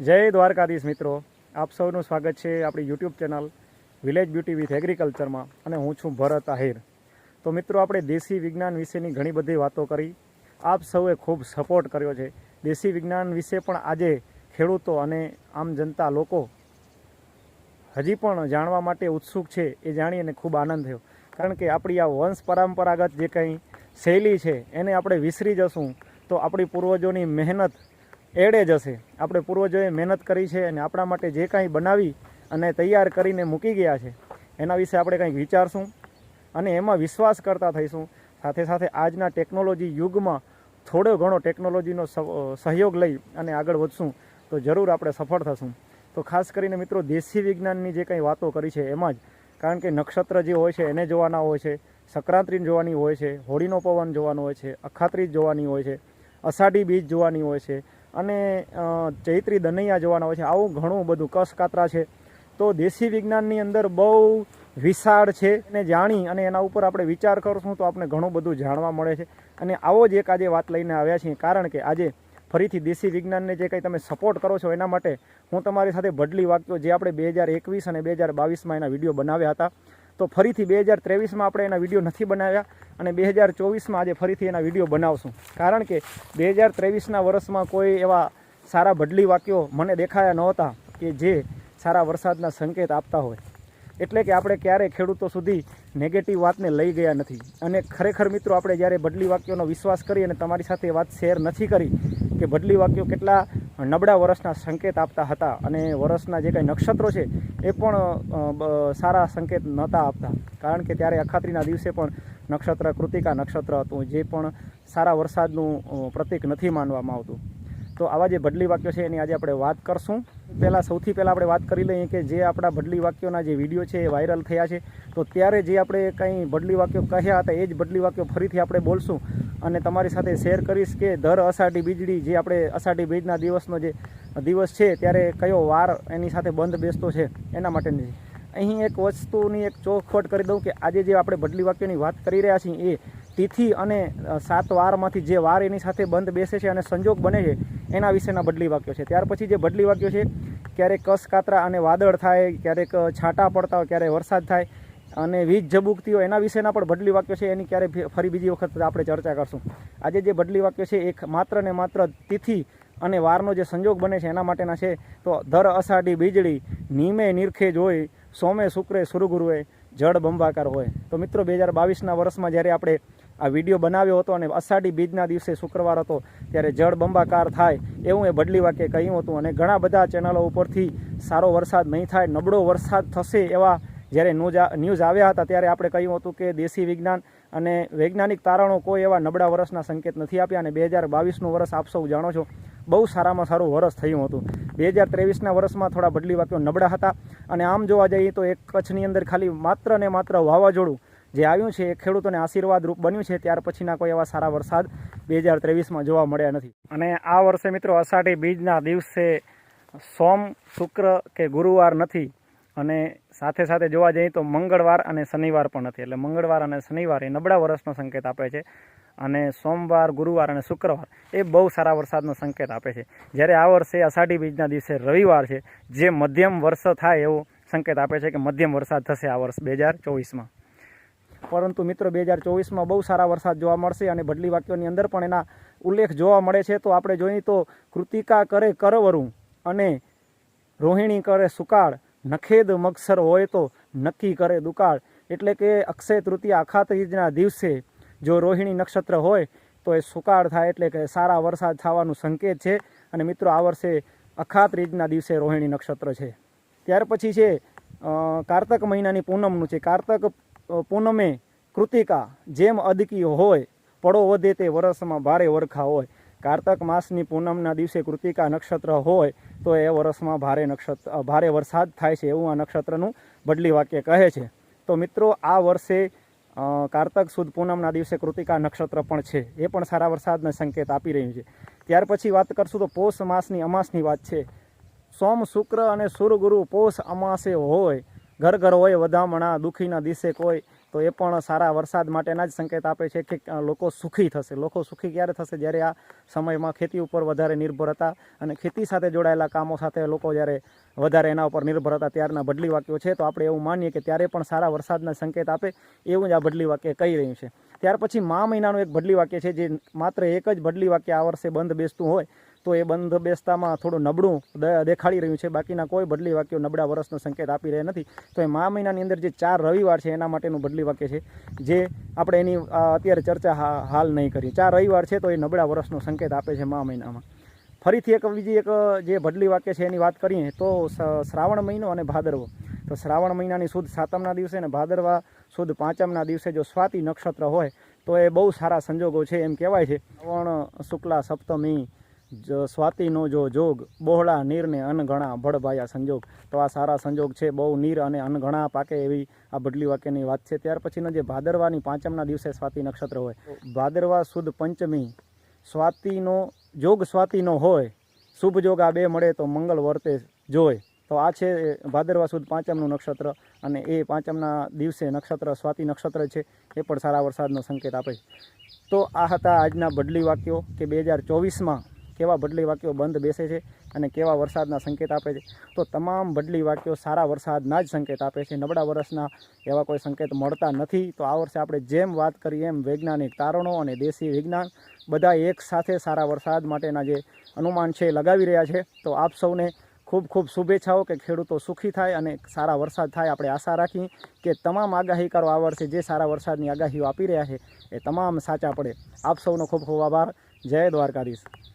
જય દ્વારકાધીશ મિત્રો. આપ સૌનું સ્વાગત છે આપણી YouTube channel village beauty with એગ્રીકલ્ચરમાં અને હું છું ભરત આહિર. તો મિત્રો, આપણે દેશી વિજ્ઞાન વિશેની ઘણી બધી વાતો કરી. આપ સૌએ ખૂબ સપોર્ટ કર્યો છે. દેશી વિજ્ઞાન વિશે પણ આજે ખેડૂતો અને આમ જનતા લોકો હજી પણ જાણવા માટે ઉત્સુક છે એ જાણીને ખૂબ આનંદ થયો. કારણ કે આપણી આ વંશ પરંપરાગત જે કંઈ શૈલી છે એને આપણે વિસરી જશું તો આપણી પૂર્વજોની મહેનત એડે જશે આપણે પૂર્વજોએ મહેનત કરી છે અને આપણા માટે જે કાંઈ બનાવી અને તૈયાર કરીને મૂકી ગયા છે, એના વિશે આપણે કંઈક વિચારશું અને એમાં વિશ્વાસ કરતા થઈશું. સાથે સાથે આજના ટેકનોલોજી યુગમાં થોડો ઘણો ટેકનોલોજીનો સહયોગ લઈ અને આગળ વધશું તો જરૂર આપણે સફળ થશું. તો ખાસ કરીને મિત્રો, દેશી વિજ્ઞાનની જે કંઈ વાતો કરી છે એમાં જ, કારણ કે નક્ષત્ર જે હોય છે એને જોવાના હોય છે સંક્રાંતિ જોવાની હોય છે, હોળીનો પવન જોવાનો હોય છે અખાત્રી જોવાની હોય છે, અષાઢી બીજ જોવાની હોય છે અને ચૈત્રી દનૈયા જોવાના હોય છે. આવું ઘણું બધું કસકાતરા છે. તો દેશી વિજ્ઞાનની અંદર બહુ વિશાળ છે ને જાણી અને એના ઉપર આપણે વિચાર કરશું તો આપણે ઘણું બધું જાણવા મળે છે. અને આવો જ એક આજે વાત લઈને આવ્યા છીએ. કારણ કે આજે ફરીથી દેશી વિજ્ઞાનને જે કંઈ તમે સપોર્ટ કરો છો એના માટે હું તમારી સાથે બદલી વાક્યો જે આપણે બે હજાર એકવીસ અને બે હજાર બાવીસમાં એના વીડિયો બનાવ્યા હતા. તો ફરીથી બે હજાર ત્રેવીસમાં આપણે એના વીડિયો નથી બનાવ્યા. અને બે હજાર ચોવીસમાં આજે ફરીથી એના વીડિયો બનાવશું. કારણ કે બે હજાર ત્રેવીસના વર્ષમાં કોઈ એવા સારા બદલી વાક્યો મને દેખાયા નહોતા કે જે સારા વરસાદના સંકેત આપતા હોય. એટલે કે આપણે ક્યારેય ખેડૂતો સુધી નેગેટિવ વાતને લઈ ગયા નથી. અને ખરેખર મિત્રો, આપણે જ્યારે બદલી વાક્યોનો વિશ્વાસ કરી અને તમારી સાથે વાત શેર નથી કરી કે બદલી વાક્યો કેટલા નબળા વર્ષના સંકેત આપતા હતા અને વર્ષના જે કંઈ નક્ષત્રો છે, એ પણ સારા સંકેત નહોતા આપતા. કારણ કે ત્યારે અખાત્રીના દિવસે પણ નક્ષત્ર, કૃતિકા નક્ષત્ર હતું, જે પણ સારા વરસાદનું પ્રતીક નથી માનવામાં આવતું. તો આવા જે બદલી વાક્યો છે એની આજે આપણે વાત કરશું. પહેલાં સૌથી પહેલાં આપણે વાત કરી લઈએ કે જે આપણા બદલી વાક્યોના જે વીડિયો છે એ વાયરલ થયા છે. તો ત્યારે જે આપણે કંઈ બદલી વાક્યો કહ્યા હતા, એ જ બદલી વાક્યો ફરીથી આપણે બોલશું. અને તમારી સાથે શેર કરીશ કે દર અષાઢી બીજડી જે આપણે અષાઢી બીજના દિવસનો જે દિવસ છે, ત્યારે કયો વાર એની સાથે બંધ બેસતો છે, એના માટેની અહીં એક વસ્તુની એક ચોખવટ કરી દઉં કે આજે જે આપણે બદલી વાક્યની વાત કરી રહ્યા છીએ એ તિથિ અને સાત વારમાંથી જે વાર એની સાથે બંધ બેસે છે અને સંજોગ બને છે, એના વિશેના બદલી વાક્યો છે. ત્યાર પછી જે બદલી વાક્યો છે, ક્યારેક કસ, કાતરા અને વાદળ થાય, ક્યારેક છાંટા પડતા હોય, ક્યારેક વરસાદ થાય અને વીજ ઝબૂકતી હોય, એના વિશેના પણ બદલી વાક્યો છે. એની ક્યારે ફરી બીજી વખત આપણે ચર્ચા કરશું. આજે જે બદલી વાક્યો છે, એક માત્ર ને માત્ર તિથિ અને વારનો જે સંજોગ બને છે, એના માટેના છે, તો દર અષાઢી વીજળી નીમે નિરખે જોઈ સોમે શુક્રે સુરગુરુએ જળ બંબાકાર હોય. તો મિત્રો, બે હજાર બાવીસના વર્ષમાં જ્યારે આપણે આ વીડિયો બનાવ્યો હતો અને અષાઢી બીજના દિવસે શુક્રવાર હતો, ત્યારે જળ બંબાકાર થાય એવું એ બદલી વાક્ય કહ્યું હતું. અને ઘણા બધા ચેનલો ઉપરથી સારો વરસાદ નહીં થાય, નબળો વરસાદ થશે એવા જ્યારે ન્યૂઝ આવ્યા હતા, ત્યારે આપણે કહ્યું હતું કે દેશી વિજ્ઞાન અને વૈજ્ઞાનિક તારણો કોઈ એવા નબળા વર્ષના સંકેત નથી આપ્યા. અને બે હજાર બાવીસનું વર્ષ આપ સૌ જાણો છો બહુ સારામાં સારું વર્ષ થયું હતું. બે હજાર ત્રેવીસના વર્ષમાં થોડા બદલી વાક્યો નબળા હતા અને આમ જોવા જઈએ તો એક કચ્છની અંદર ખાલી માત્ર ને માત્ર વાવાઝોડું જે આવ્યું છે એ ખેડૂતોને આશીર્વાદ રૂપ બન્યું છે, ત્યાર પછીના કોઈ એવા સારા વરસાદ બે હજાર ત્રેવીસમાં જોવા મળ્યા નથી. અને આ વર્ષે મિત્રો અષાઢી બીજના દિવસે સોમ, શુક્ર કે ગુરુવાર નથી અને સાથે સાથે જોવા જઈએ તો મંગળવાર અને શનિવાર પણ નથી. એટલે મંગળવાર અને શનિવાર એ નબળા વર્ષનો સંકેત આપે છે. અને સોમવાર, ગુરુવાર અને શુક્રવાર એ બહુ સારા વરસાદનો સંકેત આપે છે. જ્યારે આ વર્ષે અષાઢી બીજના દિવસે રવિવાર છે, જે મધ્યમ વર્ષ થાય એવો સંકેત આપે છે કે મધ્યમ વરસાદ થશે આ વર્ષ બે હજાર ચોવીસમાં. પરંતુ મિત્રો, બે હજાર ચોવીસમાં બહુ સારા વરસાદ જોવા મળશે અને બદલી વાક્યોની અંદર પણ એના ઉલ્લેખ જોવા મળે છે. તો આપણે જોઈએ તો કૃતિકા કરે કરવરું અને રોહિણી કરે સુકાળ. નખેદ મગસર હોય તો નક્કી કરે દુકાળ. એટલે કે અક્ષય તૃતીયા અખાત્રીજના દિવસે જો રોહિણી નક્ષત્ર હોય, તો એ સુકાળ થાય એટલે કે સારા વરસાદ થવાનું સંકેત છે. અને મિત્રો, આ વર્ષે અખાત રીતના દિવસે રોહિણી નક્ષત્ર છે. ત્યાર પછી છે કારતક મહિનાની પૂનમનું છે. કારતક પૂનમે કૃતિકા જેમ અદકી હોય પડો વધે તે વરસમાં ભારે વરખા હોય. કારતક માસની પૂનમના દિવસે કૃતિકા નક્ષત્ર હોય, તો એ વરસમાં ભારે નક્ષત્ર ભારે વરસાદ થાય છે એવું આ નક્ષત્રનું બદલી વાક્ય કહે છે. તો મિત્રો, આ વર્ષે કારતક સુદ પૂનમના દિવસે કૃતિકા નક્ષત્ર પણ છે. એ પણ સારા વરસાદના સંકેત આપી રહ્યું છે. ત્યાર પછી વાત કરશું તો પોષ માસની અમાસની વાત છે. સોમ શુક્ર અને સુરગુરુ પોષ અમાસે હોય. ઘર ઘર હોય, વધામણા, દુઃખીના દિવસે કોઈ તો એ પણ સારા વરસાદ માટેના જ સંકેત આપે છે કે લોકો સુખી થશે. લોકો સુખી ક્યારે થશે? જ્યારે આ સમયમાં ખેતી ઉપર વધારે નિર્ભર હતા અને ખેતી સાથે જોડાયેલા કામો સાથે લોકો જ્યારે વધારે એના ઉપર નિર્ભર હતા, ત્યારના બદલી વાક્યો છે. તો આપણે એવું માનીએ કે ત્યારે પણ સારા વરસાદના સંકેત આપે એવું જ આ બદલી વાક્ય કહી રહ્યું છે. ત્યાર પછી મા મહિનાનું એક બદલી વાક્ય છે, જે માત્ર એક જ બદલી વાક્ય આ વર્ષે બંધ બેસતું હોય તો એ બંધ બેસતામાં થોડું નબળું દેખાડી રહ્યું છે. બાકીના કોઈ બદલી વાક્યો નબળા વર્ષનો સંકેત આપી રહ્યા નથી. તો એ મા મહિનાની અંદર જે ચાર રવિવાર છે, એના માટેનું બદલી વાક્ય છે. જે આપણે એની અત્યારે ચર્ચા હાલ નહીં કરી ચાર રવિવાર છે તો એ નબળા વર્ષનો સંકેત આપે છે મા મહિનામાં. ફરીથી એક બીજી એક, જે બદલી વાક્ય છે એની વાત કરીએ, તો શ્રાવણ મહિનો અને ભાદરવો. તો શ્રાવણ મહિનાની સુદ સાતમના દિવસે અને ભાદરવા સુદ પાંચમના દિવસે જો સ્વાતિ નક્ષત્ર હોય, તો એ બહુ સારા સંજોગો છે એમ કહેવાય છે. શ્રાવણ, શુક્લા, સપ્તમી સ્વાતિનો જો જોગ, બહોળા, નીરને અનગણા ભળભાયા સંજોગ. તો આ સારા સંજોગ છે, બહુ નીર અને અનગણા પાકે એવી આ બદલી વાક્યની વાત છે. ત્યાર પછીનો જે ભાદરવાની પાંચમના દિવસે સ્વાતિ નક્ષત્ર હોય. ભાદરવા સુદ પંચમી, સ્વાતિનો, જોગ સ્વાતિનો હોય, શુભ જોગ આ બે મળે તો મંગળ વર્તે જોય. તો આ છે ભાદરવા સુદ પાંચમનું નક્ષત્ર અને એ પાંચમના દિવસે નક્ષત્ર, સ્વાતિ નક્ષત્ર છે. એ પણ સારા વરસાદનો સંકેત આપે. તો આ હતા આજના બદલી વાક્યો કે બે હજાર ચોવીસમાં કેવા બદલી વાક્યો બંધ બેસે છે અને કેવા વરસાદના સંકેત આપે છે? તો તમામ બદલી વાક્યો સારા વરસાદના જ સંકેત આપે છે. નબળા વર્ષના એવા કોઈ સંકેત મળતા નથી. તો આ વર્ષે આપણે જેમ વાત કરીએ એમ વૈજ્ઞાનિક તારણો અને દેશી વિજ્ઞાન બધા એક સાથે સારા વરસાદ માટેના જે અનુમાન છે એ લગાવી રહ્યા છે. તો આપ સૌને ખૂબ ખૂબ શુભેચ્છાઓ કે ખેડૂતો સુખી થાય અને સારા વરસાદ થાય આપણે આશા રાખી કે તમામ આગાહીકારો આ વર્ષે જે સારા વરસાદની આગાહીઓ આપી રહ્યા છે એ તમામ સાચા પડે. આપ સૌનો ખૂબ ખૂબ આભાર. જય દ્વારકાધીશ.